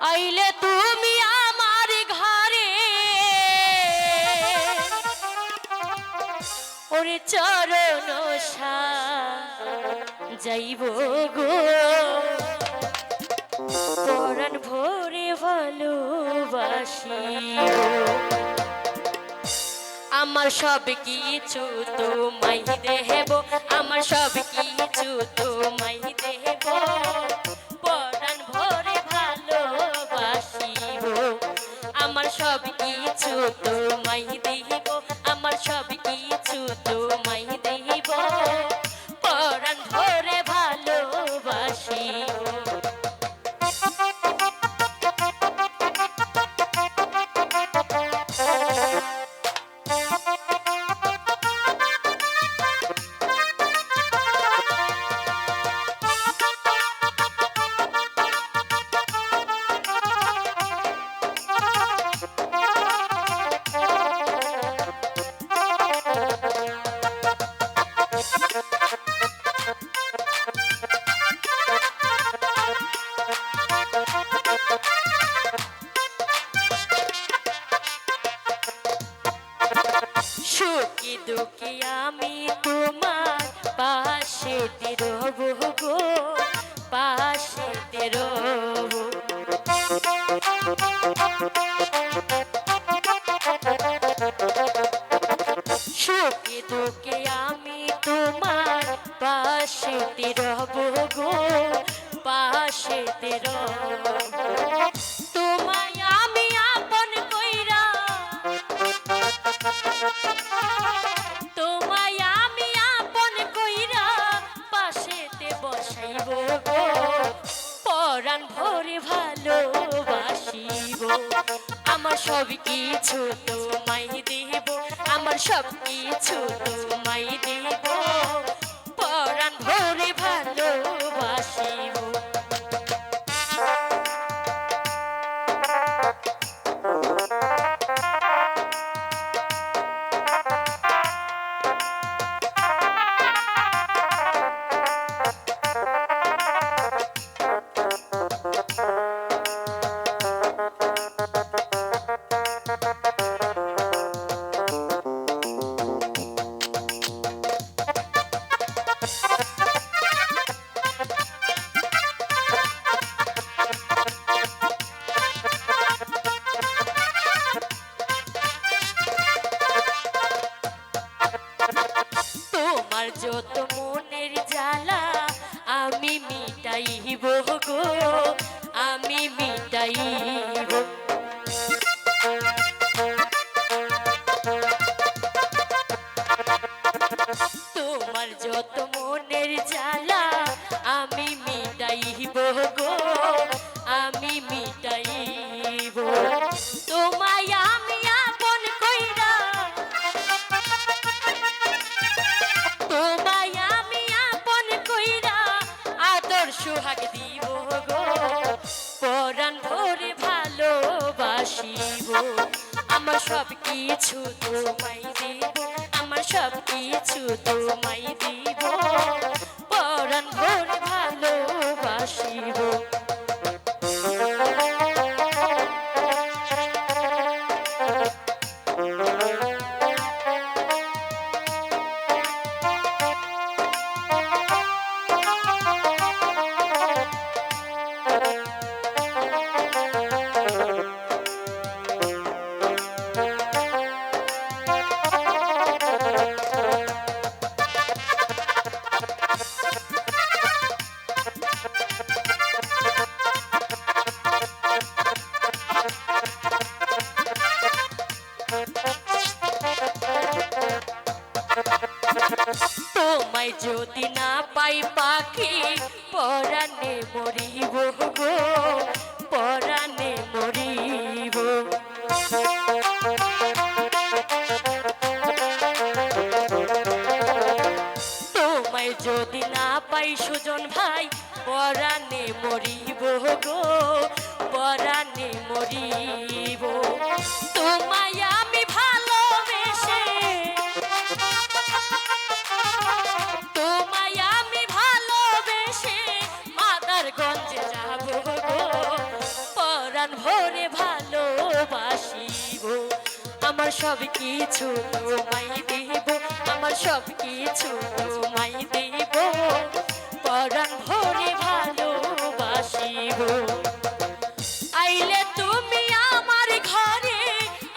আইলে তুমি আমার ঘরে। ওরে চরণ যাইব গো। পরাণ ভরে ভালোবাসি আমার সব কিছু তোমায় দেব, আমার সব কিছু তোমায় দেব। সব কিছু তোমায় আমি তোমার পাশে রব গো পাশে রব সুখী দুঃখী আমি তোমার পাশে রব গো পাশে রব ভরে ভালোবাসিব। আমার সব কিছু তোমায় দেব আমার সব কিছু তোমায় দেব। যত মনের জ্বালা, আমি মিটাইব গো, আমি মিটাইব। তোমার যত মনের জ্বালা, আমি মিটাইব গো। তোমায় আমি আপন কইরা আদর দিব গো। পরাণ ভরে ভালোবাসিব। আমার সব কিছু তোমায় দিব, আমার সব কিছু তোমায় দিব। পরাণ ভরে ভালোবাসিব। যদি না পাই পাখি, পরাণে মরিব গো, পরাণে মরিব। তোমায় যদি না পাই সুজন ভাই, পরাণে মরিব গো, পরাণে মরিব। তোমায় পরাণ ভরে ভালোবাসিব আমার সব কিছু তোমায় দিব, আমার সব কিছু তোমায় দিব। পরাণ ভরে ভালোবাসিব আইলে তুমি আমার ঘরে,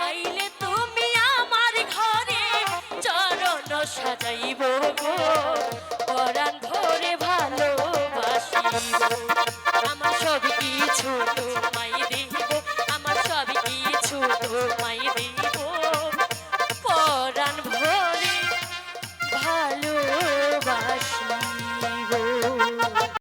আইলে তুমি ঘরে আমার সব কিছু